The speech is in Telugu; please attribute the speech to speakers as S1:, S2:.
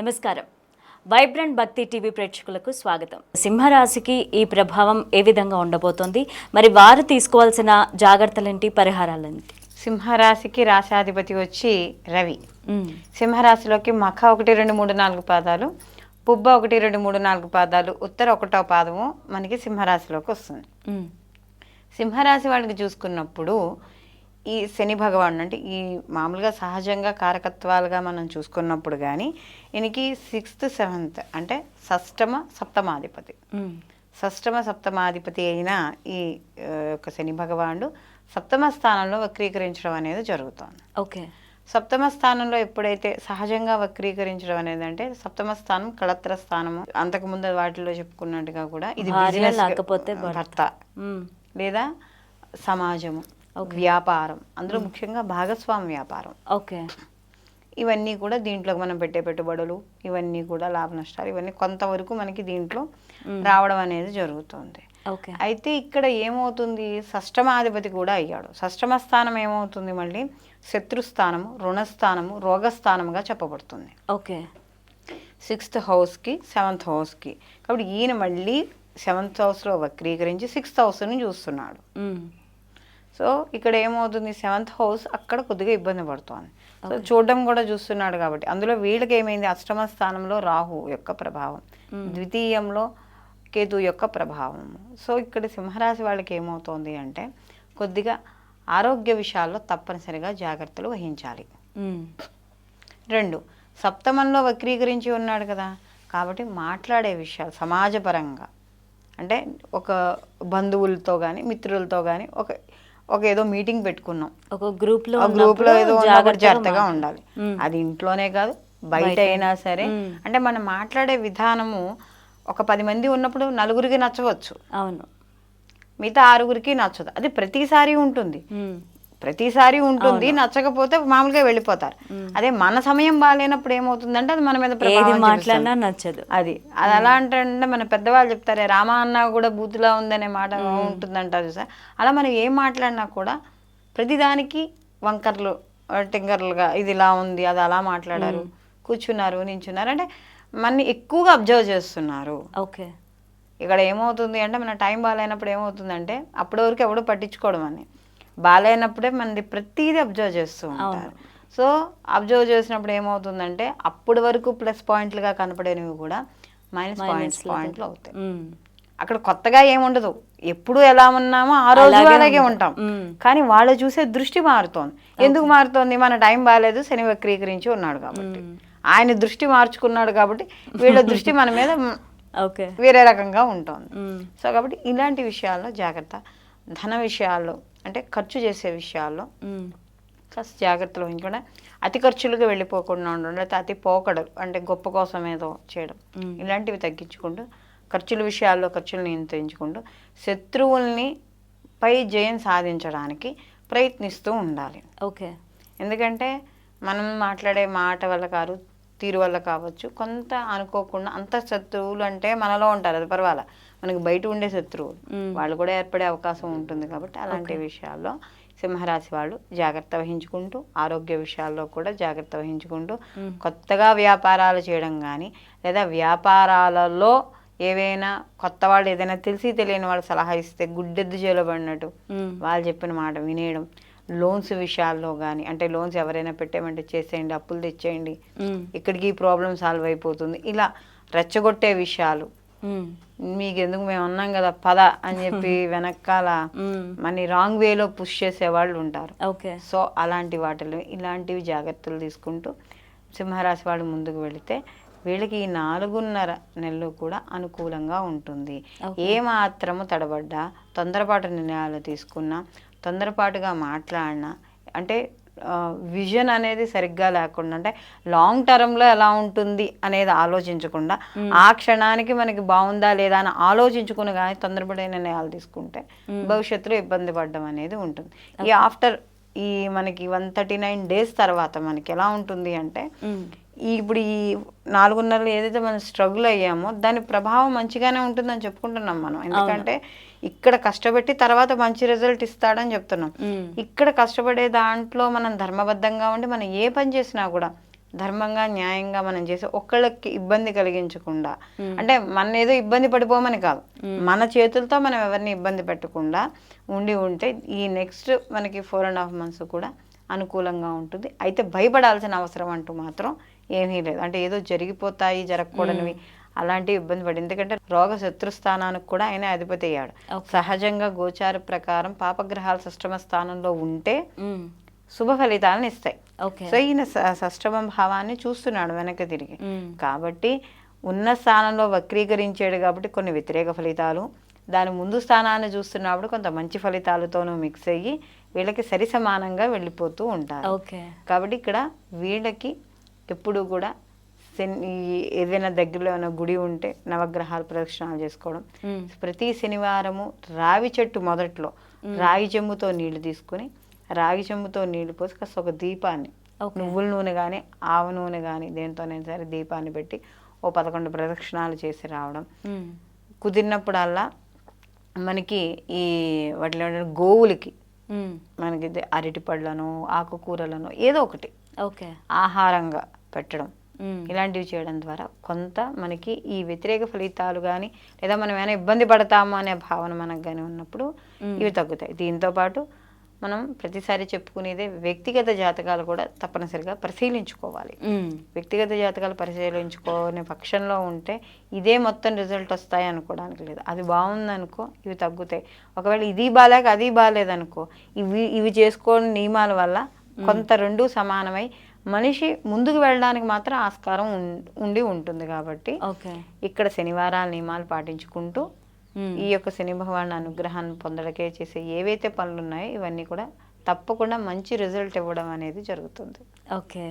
S1: నమస్కారం. వైబ్రెంట్ భక్తి టీవీ ప్రేక్షకులకు స్వాగతం. సింహరాశికి ఈ ప్రభావం ఏ విధంగా ఉండబోతోంది? మరి వారు తీసుకోవాల్సిన జాగ్రత్తలేంటి? పరిహారాలేంటి?
S2: సింహరాశికి రాశాధిపతి వచ్చి రవి. సింహరాశిలోకి మఖ ఒకటి రెండు మూడు నాలుగు పాదాలు పుబ్బ ఒకటి రెండు మూడు నాలుగు పాదాలు ఉత్తర ఒకటో పాదము మనకి సింహరాశిలోకి వస్తుంది. సింహరాశి వాళ్ళకి చూసుకున్నప్పుడు ఈ శని భగవానుడు అంటే ఈ మామూలుగా సహజంగా కారకత్వాలుగా మనం చూసుకున్నప్పుడు కానీ ఈయనకి సిక్స్త్ సెవెంత్ అంటే షష్టమ సప్తమాధిపతి. షష్టమ సప్తమాధిపతి అయిన ఈ యొక్క శని భగవానుడు సప్తమ స్థానంలో వక్రీకరించడం అనేది జరుగుతోంది.
S1: ఓకే.
S2: సప్తమ స్థానంలో ఎప్పుడైతే సహజంగా వక్రీకరించడం అనేది అంటే సప్తమ స్థానం కళత్ర స్థానము అంతకు ముందు వాటిలో చెప్పుకున్నట్టుగా కూడా ఇది
S1: లేకపోతే భర్త.
S2: లేదా సమాజము. వ్యాపారం. అందులో ముఖ్యంగా భాగస్వామి వ్యాపారం.
S1: ఓకే.
S2: ఇవన్నీ కూడా దీంట్లో మనం పెట్టే పెట్టుబడులు ఇవన్నీ కూడా లాభ నష్టాలు ఇవన్నీ కొంతవరకు మనకి దీంట్లో రావడం అనేది జరుగుతుంది.
S1: ఓకే.
S2: అయితే ఇక్కడ ఏమవుతుంది? షష్టమాధిపతి కూడా అయ్యాడు. షష్టమ స్థానం ఏమవుతుంది మళ్ళీ? శత్రుస్థానము రుణస్థానము రోగస్థానముగా చెప్పబడుతుంది.
S1: ఓకే.
S2: సిక్స్త్ హౌస్కి సెవెంత్ హౌస్కి. కాబట్టి ఈయన మళ్ళీ సెవెంత్ హౌస్లో వక్రీకరించి సిక్స్త్ హౌస్ని చూస్తున్నాడు. సో ఇక్కడ ఏమవుతుంది? సెవెంత్ హౌస్ అక్కడ కొద్దిగా ఇబ్బంది పడుతోంది. సో చూడడం కూడా చూస్తున్నాడు కాబట్టి. అందులో వీళ్ళకి ఏమైంది అష్టమ స్థానంలో రాహు యొక్క ప్రభావం. ద్వితీయంలో కేతు యొక్క ప్రభావం. సో ఇక్కడ సింహరాశి వాళ్ళకి ఏమవుతోంది అంటే కొద్దిగా ఆరోగ్య విషయాల్లో తప్పనిసరిగా జాగ్రత్తలు వహించాలి.
S1: మ్మ్.
S2: రెండు సప్తమంలో వక్రీకరించి ఉన్నాడు కదా. కాబట్టి మాట్లాడే విషయాలు సమాజపరంగా. అంటే ఒక బంధువులతో కానీ మిత్రులతో కానీ ఒక ఒక ఏదో మీటింగ్ పెట్టుకున్నాం
S1: ఒక
S2: గ్రూప్లో గ్రూప్లో ఏదో
S1: జాగ్రత్తగా.
S2: ఉండాలి. అది ఇంట్లోనే కాదు బయట అయినా సరే. అంటే మనం మాట్లాడే విధానము ఒక పది మంది ఉన్నప్పుడు నలుగురికి నచ్చవచ్చు
S1: అవును
S2: మిగతా ఆరుగురికి నచ్చదు అది ప్రతిసారి ఉంటుంది. ప్రతిసారి ఉంటుంది నచ్చకపోతే మామూలుగా వెళ్ళిపోతారు. అదే మన సమయం బాగాలేనప్పుడు ఏమవుతుందంటే అది మన మీద.
S1: మాట్లాడినా నచ్చదు.
S2: అది. అది ఎలా అంటే మన పెద్దవాళ్ళు చెప్తారే రామ అన్న కూడా బూతులా ఉందనే మాట ఉంటుందంటారు సార్ అలా మనం ఏం మాట్లాడినా కూడా ప్రతిదానికి వంకర్లు ఆ, టింగర్లుగా ఇది ఇలా ఉంది అది అలా మాట్లాడారు కూర్చున్నారు నించున్నారు. అంటే మన ఎక్కువగా అబ్జర్వ్ చేస్తున్నారు.
S1: ఓకే.
S2: ఇక్కడ ఏమవుతుంది అంటే మన టైం బాగాలేనప్పుడు ఏమవుతుందంటే అప్పటి వరకు ఎవడు పట్టించుకోవడం అని బాగాలేనప్పుడే మనది ప్రతిదీ అబ్జర్వ్ చేస్తూ ఉంటారు. సో అబ్జర్వ్ చేసినప్పుడు ఏమవుతుందంటే అప్పటి వరకు ప్లస్ పాయింట్లుగా కనపడేవి కూడా మైనస్ పాయింట్స్ పాయింట్లు అవుతాయి. అక్కడ కొత్తగా ఏముండదు ఎప్పుడు ఎలా ఉన్నామో ఆ రోజు
S1: అలాగే ఉంటాం.
S2: కానీ వాళ్ళు చూసే దృష్టి మారుతోంది. ఎందుకు మారుతోంది? మన టైం బాగాలేదు శని వక్రీకరించి ఉన్నాడు కాబట్టి. ఆయన దృష్టి మార్చుకున్నాడు కాబట్టి వీళ్ళ దృష్టి మన మీద వేరే రకంగా ఉంటుంది. సో కాబట్టి ఇలాంటి విషయాల్లో జాగ్రత్త. ధన విషయాల్లో అంటే ఖర్చు చేసే విషయాల్లో. కాస్త జాగ్రత్తలు వహించకుండా అతి ఖర్చులుగా వెళ్ళిపోకుండా ఉండడం లేకపోతే అతి పోకడలు అంటే గొప్ప కోసం ఏదో చేయడం. ఇలాంటివి తగ్గించుకుంటూ ఖర్చుల విషయాల్లో ఖర్చులు నియంత్రించుకుంటూ శత్రువుల్ని పై జయం సాధించడానికి ప్రయత్నిస్తూ ఉండాలి
S1: ఓకే
S2: ఎందుకంటే మనం మాట్లాడే మాట వల్ల కాదు తీరు వల్ల కావచ్చు కొంత అనుకోకుండా అంత శత్రువులు అంటే మనలో ఉంటారు అది పర్వాలా మనకి బయట ఉండే శత్రువులు
S1: మ్మ్.
S2: వాళ్ళు కూడా ఏర్పడే అవకాశం ఉంటుంది కాబట్టి అలాంటి విషయాల్లో సింహరాశి వాళ్ళు జాగ్రత్త వహించుకుంటూ ఆరోగ్య విషయాల్లో కూడా జాగ్రత్త వహించుకుంటూ. కొత్తగా వ్యాపారాలు చేయడం కానీ లేదా వ్యాపారాలలో ఏవైనా కొత్త వాళ్ళు ఏదైనా తెలిసి తెలియని వాళ్ళు సలహా ఇస్తే గుడ్డెద్దు చేయబడినట్టు. వాళ్ళు చెప్పిన మాట వినేయడం లోన్స్ విషయాల్లో కానీ అంటే లోన్స్ ఎవరైనా పెట్టేమంటే చేసేయండి అప్పులు తెచ్చేయండి. ఇక్కడికి ఈ ప్రాబ్లం సాల్వ్ అయిపోతుంది ఇలా రెచ్చగొట్టే విషయాలు
S1: మ్మ్.
S2: మీకు ఎందుకు మేము ఉన్నాం కదా పద అని చెప్పి వెనకాల. మన రాంగ్ వేలో పుష్ చేసే వాళ్ళు ఉంటారు
S1: ఓకే
S2: సో అలాంటి వాటిలో ఇలాంటివి జాగ్రత్తలు తీసుకుంటూ సింహరాశి వాళ్ళు ముందుకు వెళితే వీళ్ళకి ఈ నాలుగున్నర నెలలు కూడా అనుకూలంగా ఉంటుంది ఏ మాత్రము తడబడ్డా తొందరపాటు నిర్ణయాలు తీసుకున్నా తొందరపాటుగా మాట్లాడినా అంటే విజన్ అనేది సరిగ్గా లేకుండా అంటే లాంగ్ టర్మ్లో ఎలా ఉంటుంది అనేది ఆలోచించకుండా ఆ క్షణానికి మనకి బాగుందా లేదా అని ఆలోచించుకుని కానీ తొందరపడే నిర్ణయాలు తీసుకుంటే భవిష్యత్తులో ఇబ్బంది పడడం అనేది ఉంటుంది. ఈ ఆఫ్టర్ ఈ మనకి వన్ థర్టీ నైన్ డేస్ తర్వాత మనకి ఎలా ఉంటుంది అంటే ఇప్పుడు ఈ నాలుగున్నరలు ఏదైతే మనం స్ట్రగుల్ అయ్యామో దాని ప్రభావం మంచిగానే ఉంటుందని చెప్పుకుంటున్నాం మనం. ఎందుకంటే ఇక్కడ కష్టపెట్టి తర్వాత మంచి రిజల్ట్ ఇస్తాడని చెప్తున్నాం. ఇక్కడ కష్టపడే దాంట్లో మనం ధర్మబద్ధంగా ఉండి మనం ఏ పని చేసినా కూడా ధర్మంగా న్యాయంగా మనం చేసి ఒక్కళ్ళకి ఇబ్బంది కలిగించకుండా అంటే మన ఏదో ఇబ్బంది పడిపోమని కాదు. మన చేతులతో మనం ఎవరిని ఇబ్బంది పెట్టకుండా ఉండి ఉంటే ఈ నెక్స్ట్ మనకి ఫోర్ అండ్ హాఫ్ మంత్స్ కూడా అనుకూలంగా ఉంటుంది. అయితే భయపడాల్సిన అవసరం అంటూ మాత్రం ఏమీ లేదు. అంటే ఏదో జరిగిపోతాయి జరగకూడనివి అలాంటి ఇబ్బంది పడి. ఎందుకంటే రోగ శత్రుస్థానానికి కూడా ఆయన అధిపతి అయ్యాడు. సహజంగా గోచార ప్రకారం పాపగ్రహాల సష్టమ స్థానంలో ఉంటే. శుభ ఫలితాలను ఇస్తాయి. సో ఈయన స- షష్టమ భావాన్ని చూస్తున్నాడు వెనక్కి తిరిగి. కాబట్టి ఉన్న స్థానంలో వక్రీకరించాడు కాబట్టి కొన్ని వ్యతిరేక ఫలితాలు దాని ముందు స్థానాన్ని చూస్తున్నప్పుడు కొంత మంచి ఫలితాలతోనూ మిక్స్ అయ్యి వీళ్ళకి సరి సమానంగా వెళ్ళిపోతూ ఉంటారు
S1: ఓకే
S2: కాబట్టి ఇక్కడ వీళ్ళకి ఎప్పుడు కూడా శని ఏదైనా దగ్గరలో ఏమైనా గుడి ఉంటే నవగ్రహాలు ప్రదక్షిణాలు చేసుకోవడం. ప్రతి శనివారము రావి చెట్టు మొదట్లో రాగి చెంబుతో నీళ్ళు తీసుకుని రాగి చెంబుతో నీళ్ళు పోసి కాస్త ఒక దీపాన్ని. నువ్వుల నూనె కానీ ఆవ నూనె కానీ దేంతోనైనా సరే దీపాన్ని పెట్టి ఓ పదకొండు ప్రదక్షిణాలు చేసి రావడం. కుదిరినప్పుడల్లా మనకి ఈ వాటిలో గోవులకి. మనకి అరటి పళ్ళను ఆకుకూరలను ఏదో ఒకటి.
S1: ఓకే.
S2: ఆహారంగా పెట్టడం. ఇలాంటివి చేయడం ద్వారా కొంత మనకి ఈ వ్యతిరేక ఫలితాలు కానీ లేదా మనం ఏమైనా ఇబ్బంది పడతాము అనే భావన మనకు కానీ ఉన్నప్పుడు ఇవి తగ్గుతాయి. దీంతో పాటు మనం ప్రతిసారి చెప్పుకునేదే వ్యక్తిగత జాతకాలు కూడా తప్పనిసరిగా పరిశీలించుకోవాలి. వ్యక్తిగత జాతకాలు పరిశీలించుకోని పక్షంలో ఉంటే ఇదే మొత్తం రిజల్ట్ వస్తాయి అనుకోవడానికి లేదు అది బాగుందనుకో ఇవి తగ్గుతాయి ఒకవేళ ఇది బాగాలేక అది బాగాలేదనుకో ఇవి ఇవి చేసుకోని నియమాల వల్ల కొంత రెండు సమానమై మనిషి ముందుకు వెళ్ళడానికి మాత్రం ఆస్కారం ఉం- ఉండి ఉంటుంది కాబట్టి
S1: ఓకే
S2: ఇక్కడ శనివారాల నియమాలు పాటించుకుంటూ. ఈ యొక్క శని భగవాన్ అనుగ్రహాన్ని పొందడకే చేసే ఏవైతే పనులు ఉన్నాయో ఇవన్నీ కూడా తప్పకుండా మంచి రిజల్ట్ ఇవ్వడం అనేది జరుగుతుంది.
S1: ఓకే